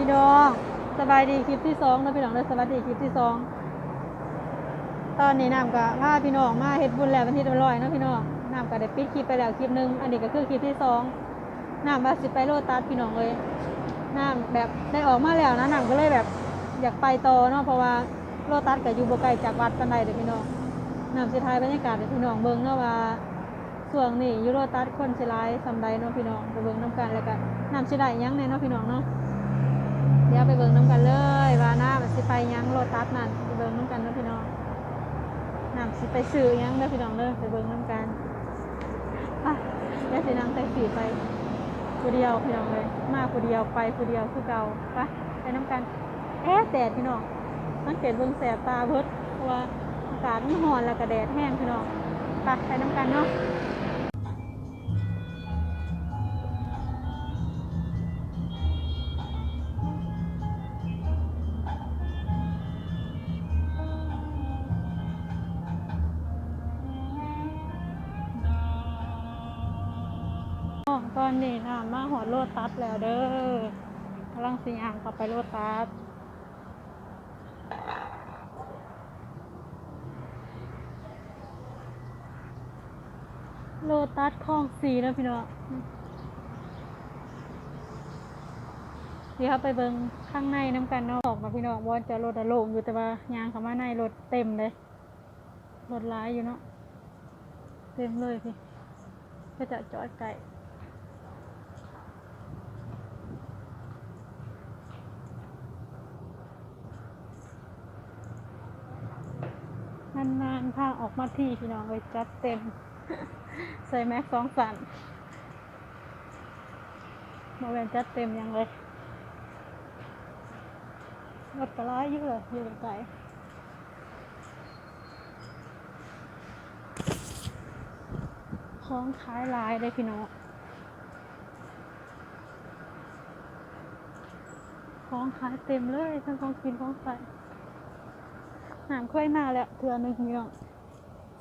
ี่น้องสบายดีคลิปที่สองนะพี่น้องเลยสวัสดีคลิปที่สองตอนนี้น้ำก็พาพี่น้องมาเฮ็ดบุญแล้วเป็นที่ร้อยนะพี่น้องน้ำก็ได้ปิดคลิปไปแล้วคลิปหนึ่งอันนี้ก็คือคลิปที่สองน้ำว่าสิไปโลตัสพี่น้องเลยน้ำแบบได้ออกมาแล้วนะน้ำก็เลยแบบอยากไปต่อเนาะเพราะว่าโลตัสก็อยู่บ่ไกลจากวัดปานใดเด้อพี่น้องน้ำสิทายบรรยากาศให้พี่น้องเบิ่งเนาะว่าช่วงนี้ยูโลตัสคนสิหลายสำใดเนาะพี่น้องไปเบิ่งนํกันแล้วก็น้ำสิได้ยังแน่เนาะพี่น้องเนาะ เดี๋ยวไปเบิ่งน้ำกันเลยว่าน้ำสิไปยังโลตัสนั่นไปเบิ่งน้ำกันเนาะพี่น้องน้ำสิไปซื้อยังเด้พี่น้องเด้อไปเบิ่งน้ำกันอะเดี๋ยวสินั่งแท็กซี่ไปผู้เดียวพี่น้องเลย มาผู้เดียวไปผู้เดียวคือเก่าไปไปน้ำกันแอ๊แดดพี่น้องสังเกตเบิ่งแสบตาเบิดเพราะว่าอากาศมันร้อนแล้วก็แดดแห้งพี่น้องไปไปน้ำกันเนาะ ตอนนี้น้ำมาหอดโลตัสแล้วเด้อกำลังสิยางกลับไปโลตัสโลตัสคลองสีแล้วพี่น้องเดี๋ยวไปเบิงข้างในน้ำกันนอกมาพี่น้องว่าจะรถอะโล่งอยู่แต่ว่ายางเขามาในรถเต็มเลยรถร้ายอยู่เนาะเต็มเลยพี่ก็จะจอดไก่ นานๆพาออกมาที่พี่น้องเลยจัดเต็ม ใส่แม็กสองสันมาเวนจัดเต็มยังเลยรถกระไรเยอะอยู่ไกลของขายลายเลยพี่น้องของขายเต็มเลยทั้งของกินของใส่ น้ำเคยมาแล้วเทือหนึงพี่น้อง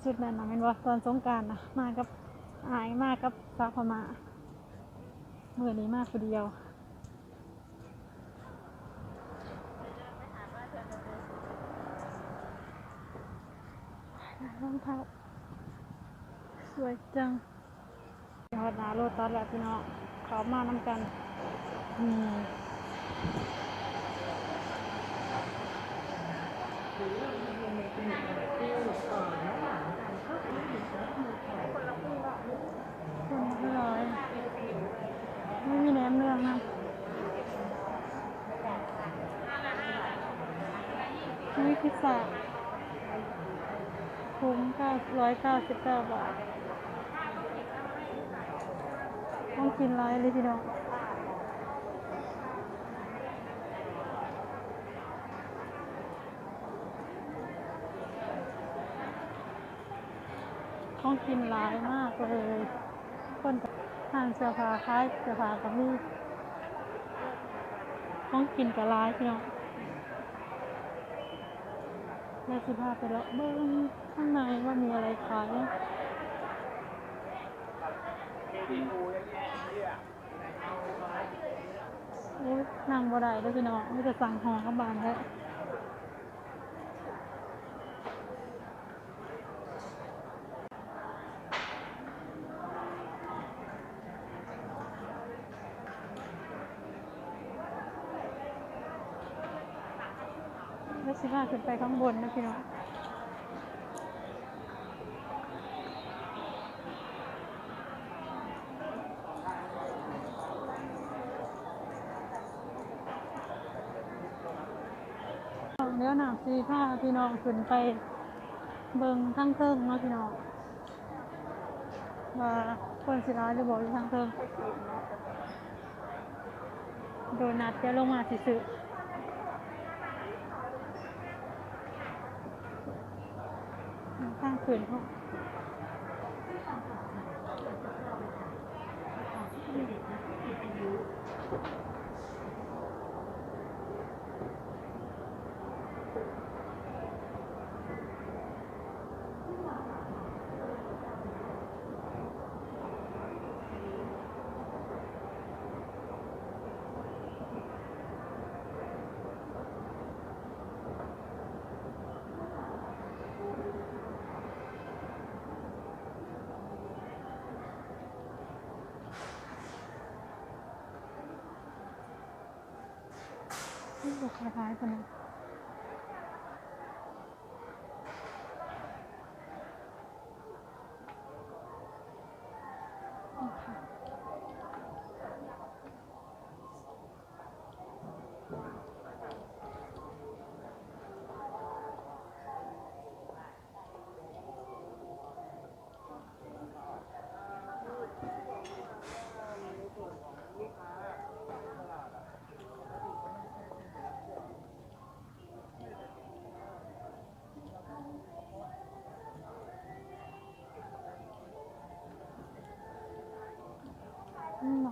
สุดนั้นนะแมันว่าตอนสงการนะมากับอายมากับสาพมาเมื่อนี้มากคนเดียวรองเท้าสวยจังยอดนาโรตัสแล้วพี่น้องเขามาน้ำกันอื คนไม่ร้อยไม่มีแนมเนืองนะนี่พิซซ่าคุ้มเก้าร้อยเก้าสิบเก้าบาท ต้องกินร้ายเลยพี่น้อง ต้องกินหลายมากเลย คนทานเสื้อผ้าคล้ายเสื้อผ้ากับมีต้องกินกับหลายพี่น้องแล้วสิพาไปเลาะเบิ้งข้างในว่ามีอะไรขายโอ้ยนั่งบ่ได้เลยพี่น้องไม่จะสั่งหอกับบานแล้ว แล้วสิพาขึ้นไปข้างบนนะพี่น้องเดี๋ยวหนักสิพาพี่น้องขึ้นไปเบิงทั้งเทิงเนาะพี่น้องว่าคนสิร้ายหรือบอกอยู่ทั้งเทิงโดนัทจะลงมาสิซื้อ คืนเขา 真个是孩子吗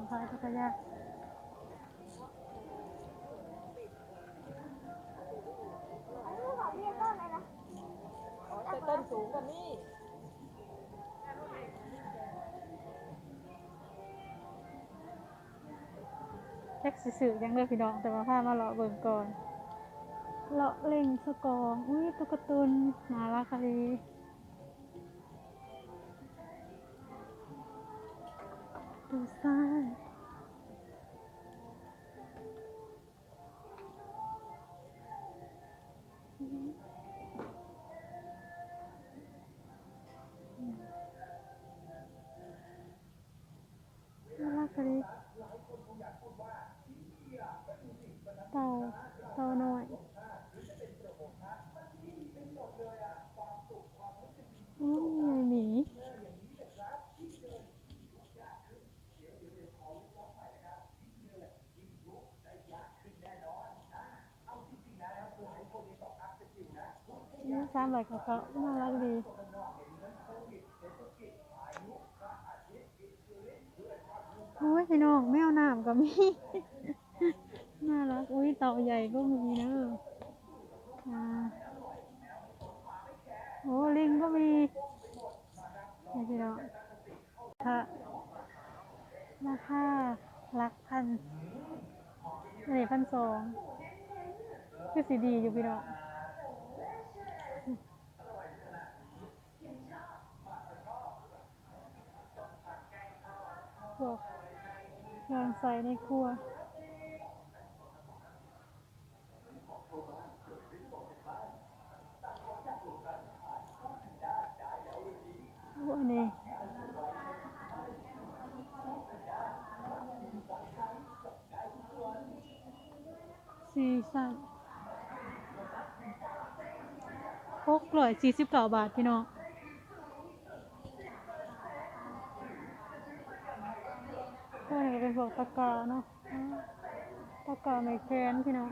ยคนนึงอืมหมองายจักยานแต่ต้นสูงกว่านี้แท็กสิสื่อยังเลือกพี่น้องแต่ว่าพามาเลาะเบิ่งก่อนเลาะเล่งสกองอุ้ยตุ๊กตุนน่ารักค่ะดี นี่สามใบเขาก็น่ารักดีโอ้ยพี่น้องแมวน้ำก็มีน่ารักอุ้ยเต่าใหญ่ก็มีเนอะโอ้ลิงก็มีนี่พี่น้องค่ะราคาหลักพันนี่พันสองคือสีดีอยู่พี่น้อง พวกงานใส่ในครัวโอ้อันนี้สีสันหกร้อยสี่สิบเก้าบาทพี่น้อง ก็นี่ก็เป็น พวกตะกร้าเนาะอ่าตะกาไม่แค้นพี่น้อง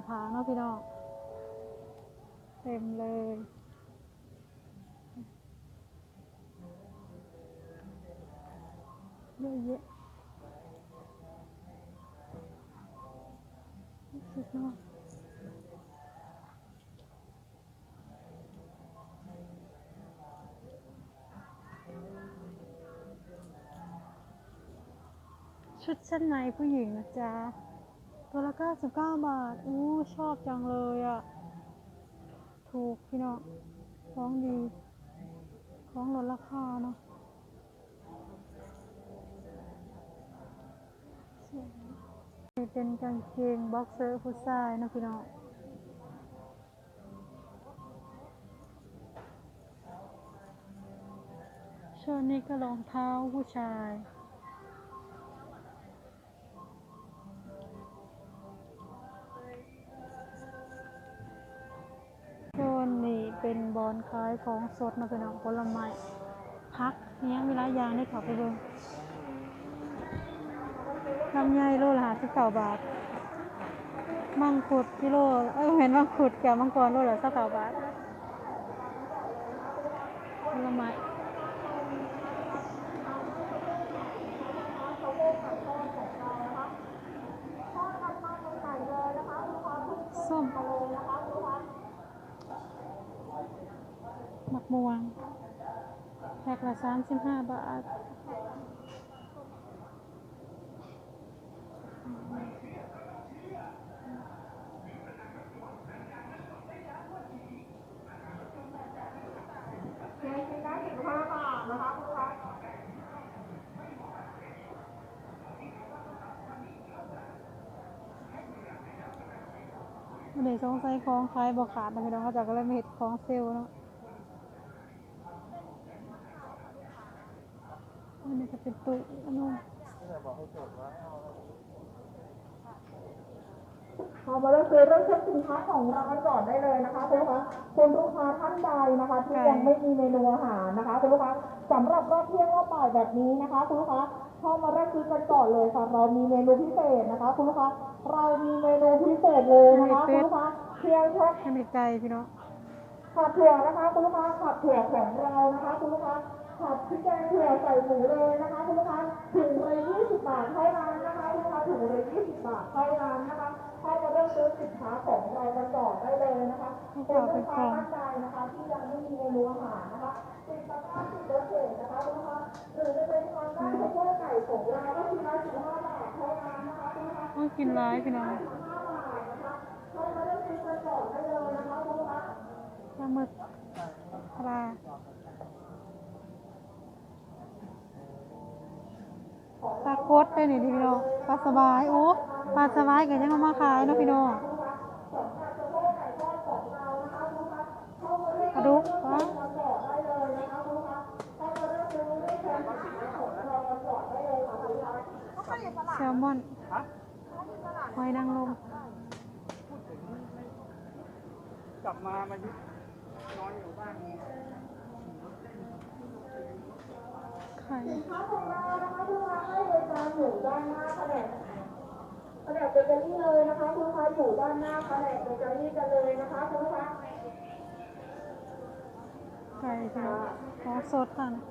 โซนเสื้อผ้าเนาะพี่น้อง เต็มเลย เยอะแยะสุดยอดชุดชั้นในผู้หญิงนะจ๊ะ ตัวละ99 บาท อู้ชอบจังเลยอะ ถูกพี่น้องของดี ของลดราคาเนาะนี่เป็นกางเกงบ็อกเซอร์ผู้ชายนะพี่น้องช่วงนี้ก็รองเท้าผู้ชาย ขายของสดนาะพี่น้องผลไม้พักเนี้ยเวลายางได้เขับไปเบิ่งลำไยโลละห้าสิบเก้าบาท มังคุดกิโล เออเห็นมังคุดกับมังกรโลละสิบเก้าบาทผลไม้ ม่วงแพ็คละสามสิบห้าบาทเค้กชิ้นละสิบห้าบาทนะคะคุณลูกค้านได้สงสัยของขายบ่ขาดนะพี่น้องเขาจะก็เลยมาเห็ดของเซลล์เนาะอั นนี้จะเป็นตุ้ยอันนู้นเอามาเริ่มซื้อเริ่มเช็คสินค้าของเรากันก่อนได้เลยนะคะคุณลูกค้าคุณลูกค้าท่านใดนะคะ ที่ยังไม่มีเมนูอาหารนะคะคุณลูกค้าสำหรับรอบเที่ยงรอบบ่ายแบบนี้นะคะคุณลูกค้าเข้ามาเริ่มซื้อกันก่อนเลยค่ะเรามีเมนูพิเศษนะคะคุณลูกค้าเรามีเมนูพิเศษเลยนะคะคุณลูกค้าเพียงแค่ให้มันไกลพี่น้องผัดถั่วนะคะคุณลูกค้าผัดถั่วของเรานะคะคุณลูกค้า ผัดพริกแกงถั่วใส่หมูเลยนะคะคุณลูกค้าถุงละ20บาทเท่านั้นนะคะคุณลูกค้าถุงละ20บาทเท่านั้นนะคะเข้ามาเลือกซื้อสินค้าของเรากันก่อนได้เลยนะคะเป็นลูกค้าท่านใดนะคะที่ยังไม่มีเมนูอาหารนะคะติดตะกร้าติดรถเข็นนะคะคุณลูกค้าหรือจะเป็นทางด้านข้าวโพดไก่ของเราก็ชิ้นละ15บาทเท่านั้นนะคะคุณลูกค้าต้องกินร้ายพี่น้อง15บาทนะคะเข้ามาเลือกซื้อกันก่อนได้เลยนะคะคุณลูกค้าปลาหมึกปลา ปลาโคตรได้นี่พี่น้องปลาสบายโอ้ปลาสบายก็ยังเอามาขายเนาะพี่น้องปลาดุกปลาแซลมอนหอยนางรมกลับมามายุนอนอยู่บ้าน ไข่ค้าของเรานะคะลูกค้าให้บริการอยู่ด้านหน้าแผนกแผนกเบเกอรี่เลยนะคะคุณลูกค้าอยู่ด้านหน้าแผนกเบเกอรี่กันเลยนะคะคุณลูกค้าไก่พี่น้องของสดค่ะนะ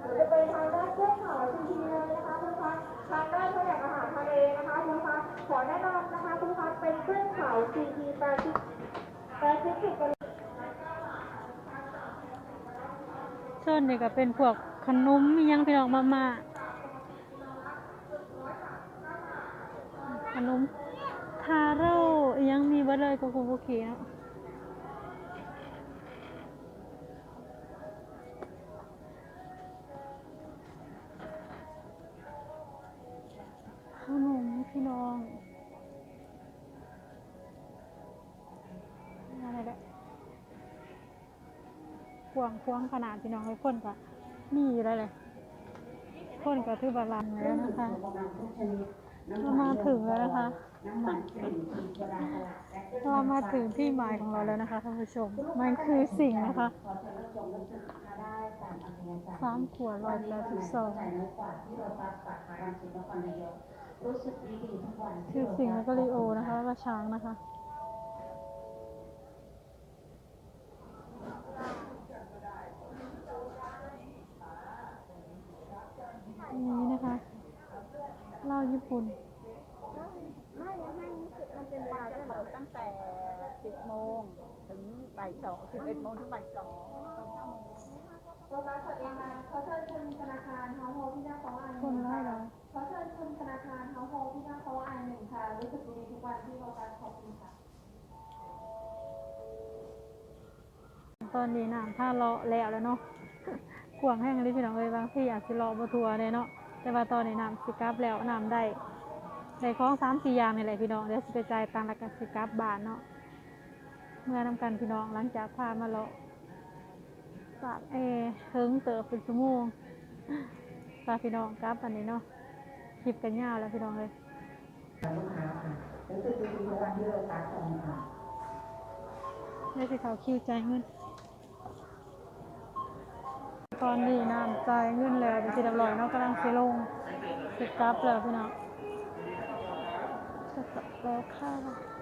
เดี๋ยวจะเป็นทางด้านเครื่องขาวทีทีเลยนะคะคุณลูกค้าทางด้านแผนกอาหารทะเลนะคะคุณลูกค้าขอแนะนำนะคะคุณลูกค้าเป็นเครื่องขาวทีทีแปดสิบแปดสิบสิบกัน ส่วนนี่ก็เป็นพวกขนมอิหยังพี่น้องมามาขนมทาโร่ยังมีบิดเลยก็คงโอเคเนาะ วางควงขนาดพี่น้องให้คนก็มีอยู่แล้วเลยคนก็ถือบาลังแล้วนะคะเรามาถึงแล้วนะคะเรามาถึงที่หมายของเราแล้วนะคะท่านผู้ชม มันคือสิ่งนะคะสามขวดร้อยแปดสิบสองคือสิ่งแล้วก็ลีโอนะคะแล้วก็ช้างนะคะ นี้นะคะเหล้าญี่ปุ่น ไม่ไม่มันเป็นบาร์ที่เปิดตั้งแต่ 10 โมงถึงบ่ายสอง11โมงถึงบ่ายสองตอน5โมงโรงรับสวัสดีค่ะขอเชิญคุณธนาคารเฮาโฮที่หน้าเขาอ่านคนร้ายเหรอขอเชิญคุณธนาคารเฮาโฮที่หน้าเขาอ่านหนึ่งค่ะ รู้สึกดีทุกวันที่เราการขอบคุณค่ะ ตอนนี้น้ำท่าเลาะแล้วแล้วเนาะกวางแห้งเลยพี่น้องเอ้ยบางที่อาจสิเลาะบทัวเลยเนาะ แต่ว่าตอนนี้น้ำสิกลับแล้วน้ำได้ได้ของสามสี่อย่างนี่แหละพี่น้องเดี๋ยวสิไปจ่ายตังค์แล้วก็สิกลับบ้านเนาะ เมื่อนำกันพี่น้องหลังจากพามาเลาะปากเอเฮิงเติบเป็นชั่วโมงพาพี่น้องกลับอันนี้เนาะคลิปกันยาวแล้วพี่น้องเลยได้สิเขาคิวใจเงิน ตอนนี้น้ำใจเงินแล้วเป็นที่เรียบร้อยเนาะกำลังสิลงสิกลับแล้วพี่น้องจะกลับแล้วค่ะ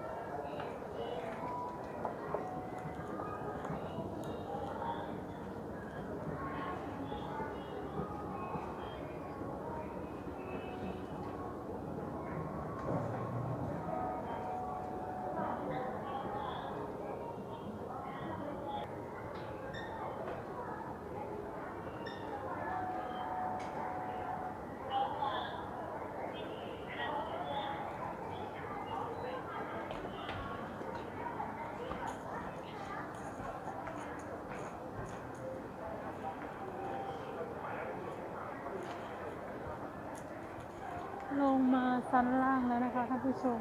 ลงมาชั้นล่างแล้วนะคะท่านผู้ชม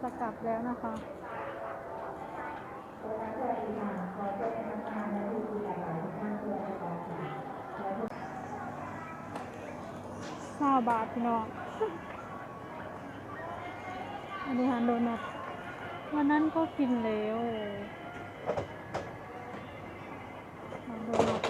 จะกลับแล้วนะคะห้าบาทพี่น้องอันนี้ฮันโดนัทวันนั้นก็กินแล้วฮันโดนัท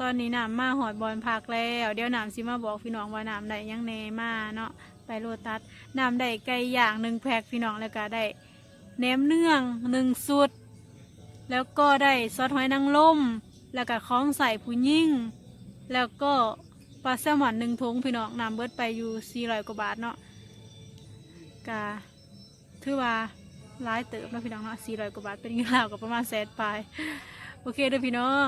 น้ อนนี้น้ำมาหอดบอลพักแล้ว เดี๋ยวน้ำสิมาบอกพี่น้องว่าน้ำได้ยังแหนมาเนาะไปโรตัสน้ำได้ไก่ย่างหนึ่งแพ็คพี่น้องแล้วก็ได้แหนมเนืองหนึ่งสุด แล้วก็ได้ซอสหอยนางรมแล้วก็ของใส่ผู้ยิ่ง แล้วก็ปลาแซลมอนหนึ่งถุงพี่น้องน้ำเบิดไปอยู่สี่ร้อยกว่าบาทเนาะกะถือว่าร้ายเติบนะพี่น้องเนาะสี่ร้อยกว่าบาทเป็นเงินลาวกับประมาณแสนปลาย โอเคเด้อพี่น้อง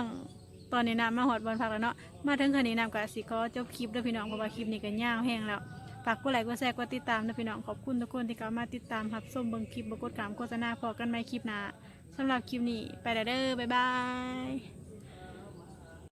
ตอนนี้น้ำมาหอดบอลพักแล้วเนาะมาถึงคันนี้น้ำกับสิขอจบคลิปด้อพี่น้องเพราะว่าคลิปนี้ก็ยาวแห้งแล้วฝากกดไลค์กดแชร์กดติดตามเด้อพี่น้องขอบคุณทุกคนที่เข้ามาติดตามรับชมเบิ่งคลิปบ่กดขามโฆษณาพอกันไหม่คลิปหน้าสำหรับคลิปนี้ไปแล้วเด้อบ๊ายบาย